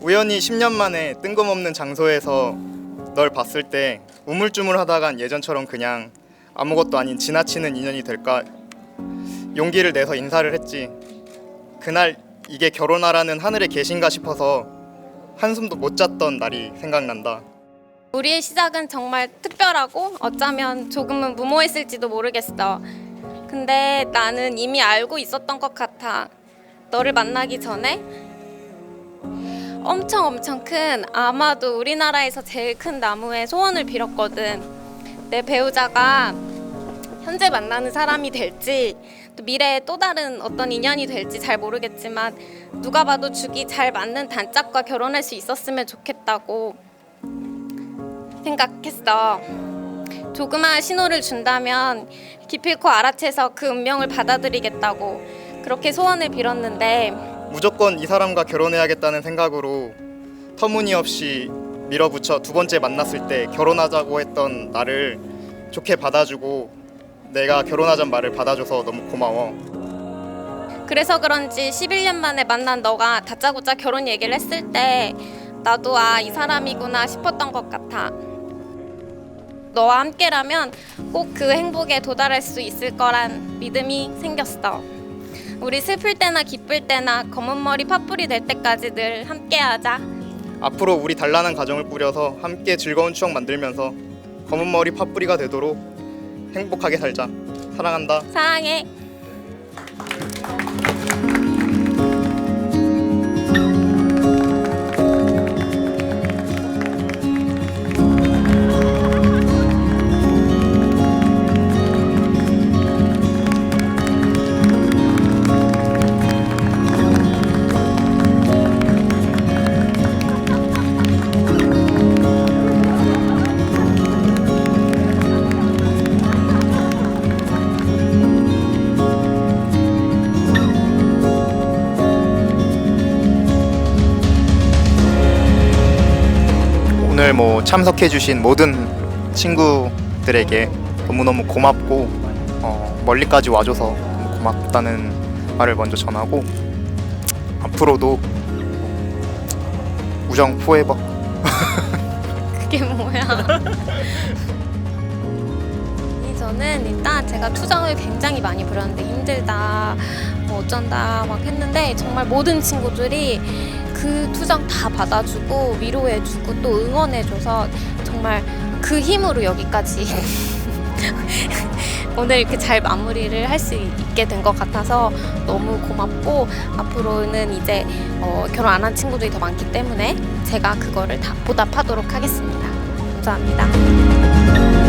우연히 10년 만에 뜬금없는 장소에서 널 봤을 때 우물쭈물하다간 예전처럼 그냥 아무것도 아닌 지나치는 인연이 될까 용기를 내서 인사를 했지. 그날 이게 결혼하라는 하늘의 계신가 싶어서 한숨도 못 잤던 날이 생각난다. 우리의 시작은 정말 특별하고 어쩌면 조금은 무모했을지도 모르겠어. 근데 나는 이미 알고 있었던 것 같아. 너를 만나기 전에 엄청 엄청 큰 아마도 우리나라에서 제일 큰 나무에 소원을 빌었거든. 내 배우자가 현재 만나는 사람이 될지 또 미래에 또 다른 어떤 인연이 될지 잘 모르겠지만 누가 봐도 죽이 잘 맞는 단짝과 결혼할 수 있었으면 좋겠다고 생각했어. 조그마한 신호를 준다면 기필코 알아채서 그 운명을 받아들이겠다고 그렇게 소원을 빌었는데 무조건 이 사람과 결혼해야겠다는 생각으로 터무니없이 밀어붙여 두 번째 만났을 때 결혼하자고 했던 나를 좋게 받아주고 내가 결혼하자는 말을 받아줘서 너무 고마워. 그래서 그런지 11년 만에 만난 너가 다짜고짜 결혼 얘기를 했을 때 나도 아 이 사람이구나 싶었던 것 같아. 너와 함께라면 꼭 그 행복에 도달할 수 있을 거란 믿음이 생겼어. 우리 슬플 때나 기쁠 때나 검은 머리 팥불이 될 때까지 늘 함께하자. 앞으로 우리 단란한 가정을 꾸려서 함께 즐거운 추억 만들면서 검은 머리 팥뿌리가 되도록 행복하게 살자. 사랑한다. 사랑해. 오늘 뭐 참석해주신 모든 친구들에게 너무너무 고맙고 어, 멀리까지 와줘서 고맙다는 말을 먼저 전하고 앞으로도 우정 포에버 그게 뭐야? 저는 일단 제가 투정을 굉장히 많이 부렸는데 힘들다, 뭐 어쩐다 막 했는데 정말 모든 친구들이 그 투정 다 받아주고 위로해주고 또 응원해줘서 정말 그 힘으로 여기까지 오늘 이렇게 잘 마무리를 할 수 있게 된 것 같아서 너무 고맙고 앞으로는 이제 어, 결혼 안 한 친구들이 더 많기 때문에 제가 그거를 다 보답하도록 하겠습니다. 감사합니다.